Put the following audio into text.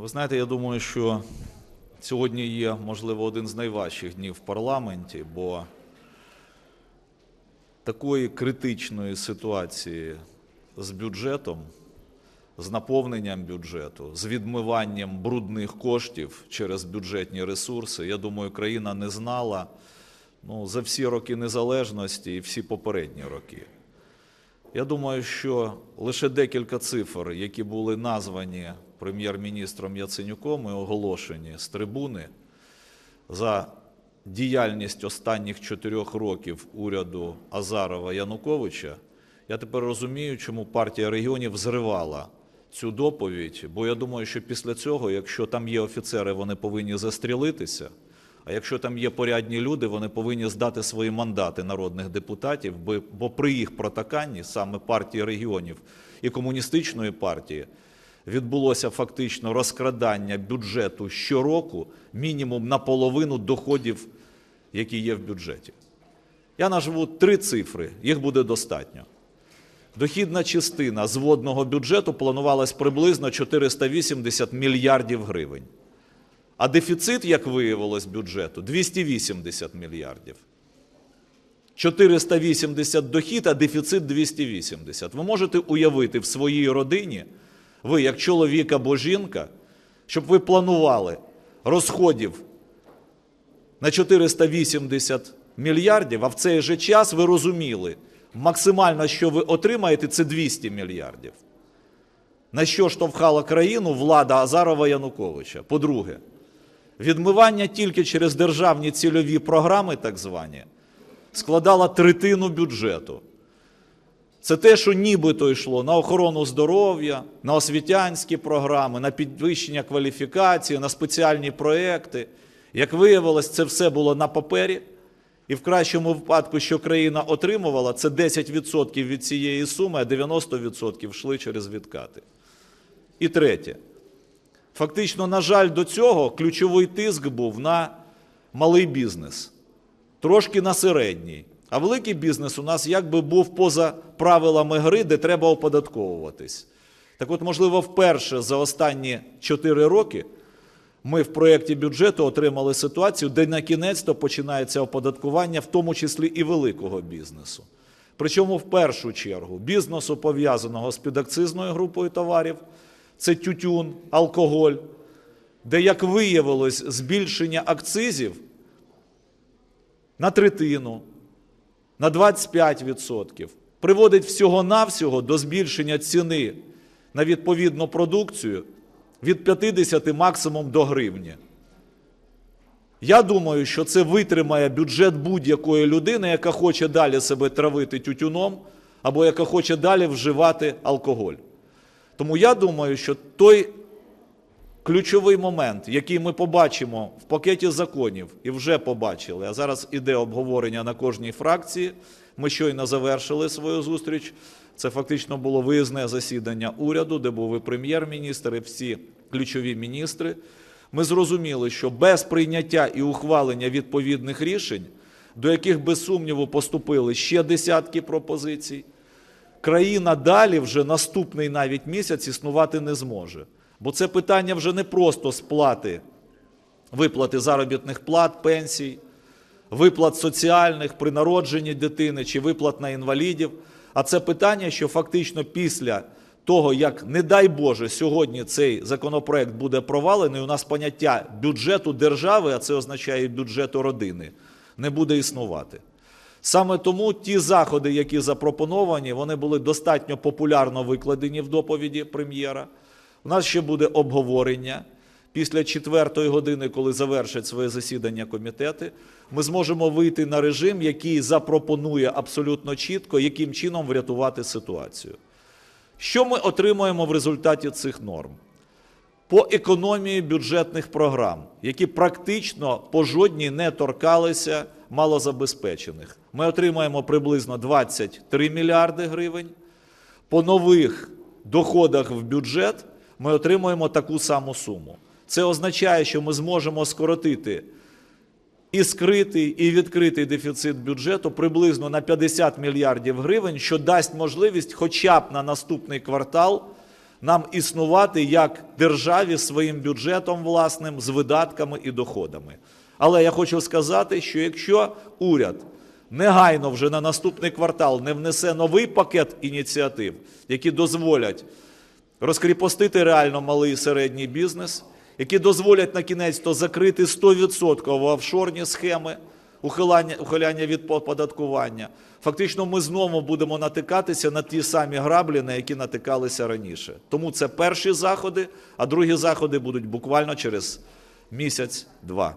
Ви знаєте, я думаю, що сьогодні є, можливо, один з найважчих днів в парламенті, бо такої критичної ситуації з бюджетом, з наповненням бюджету, з відмиванням брудних коштів через бюджетні ресурси, я думаю, країна не знала ну, за всі роки незалежності і всі попередні роки. Я думаю, що лише декілька цифр, які були названі прем'єр-міністром Яценюком і оголошені з трибуни за діяльність останніх чотирьох років уряду Азарова Януковича, я тепер розумію, чому партія регіонів зривала цю доповідь. Бо я думаю, що після цього, якщо там є офіцери, вони повинні застрілитися. А якщо там є порядні люди, вони повинні здати свої мандати народних депутатів, бо- при їх протаканні саме партії регіонів і комуністичної партії відбулося фактично розкрадання бюджету щороку мінімум наполовину доходів, які є в бюджеті. Я назву три цифри, їх буде достатньо. Дохідна частина з водного бюджету планувалась приблизно 480 мільярдів гривень. А дефіцит, як виявилось, бюджету 280 мільярдів. 480 дохід, а дефіцит 280. Ви можете уявити в своїй родині, ви як чоловік або жінка, щоб ви планували розходів на 480 мільярдів, а в цей же час ви розуміли, максимально, що ви отримаєте, це 200 мільярдів. На що штовхала країну влада Азарова Януковича? По-друге, відмивання тільки через державні цільові програми, так звані, складало третину бюджету. Це те, що нібито йшло на охорону здоров'я, на освітянські програми, на підвищення кваліфікації, на спеціальні проекти. Як виявилось, це все було на папері. І в кращому випадку, що країна отримувала, це 10% від цієї суми, а 90% йшли через відкати. І третє. Фактично, на жаль, до цього ключовий тиск був на малий бізнес, трошки на середній. А великий бізнес у нас якби був поза правилами гри, де треба оподатковуватись. Так от, можливо, вперше за останні 4 роки ми в проєкті бюджету отримали ситуацію, де на кінець-то починається оподаткування, в тому числі і великого бізнесу. Причому в першу чергу бізнесу пов'язаного з підакцизною групою товарів, це тютюн, алкоголь, де, як виявилось, збільшення акцизів на третину, на 25% приводить всього-навсього до збільшення ціни на відповідну продукцію від 50 максимум до гривні. Я думаю, що це витримає бюджет будь-якої людини, яка хоче далі себе травити тютюном або яка хоче далі вживати алкоголь. Тому я думаю, що той ключовий момент, який ми побачимо в пакеті законів, і вже побачили, а зараз іде обговорення на кожній фракції. Ми щойно завершили свою зустріч. Це фактично було виїзне засідання уряду, де був і прем'єр-міністр, і всі ключові міністри. Ми зрозуміли, що без прийняття і ухвалення відповідних рішень, до яких без сумніву поступили ще десятки пропозицій, країна далі вже наступний навіть місяць існувати не зможе. Бо це питання вже не просто сплати виплати заробітних плат, пенсій, виплат соціальних при народженні дитини чи виплат на інвалідів. А це питання, що фактично після того, як, не дай Боже, сьогодні цей законопроект буде провалений, у нас поняття бюджету держави, а це означає бюджету родини, не буде існувати. Саме тому ті заходи, які запропоновані, вони були достатньо популярно викладені в доповіді прем'єра. У нас ще буде обговорення. Після четвертої години, коли завершать своє засідання комітети, ми зможемо вийти на режим, який запропонує абсолютно чітко, яким чином врятувати ситуацію. Що ми отримуємо в результаті цих норм? По економії бюджетних програм, які практично по жодній не торкалися малозабезпечених. Ми отримаємо приблизно 23 мільярди гривень. По нових доходах в бюджет ми отримуємо таку саму суму. Це означає, що ми зможемо скоротити і скритий, і відкритий дефіцит бюджету приблизно на 50 мільярдів гривень, що дасть можливість хоча б на наступний квартал нам існувати як державі своїм бюджетом власним, з видатками і доходами. Але я хочу сказати, що якщо уряд негайно вже на наступний квартал не внесе новий пакет ініціатив, які дозволять розкріпостити реально малий і середній бізнес, які дозволять на кінець то закрити 100% офшорні схеми ухиляння, ухиляння від оподаткування. Фактично, ми знову будемо натикатися на ті самі граблі, на які натикалися раніше. Тому це перші заходи, а другі заходи будуть буквально через місяць-два.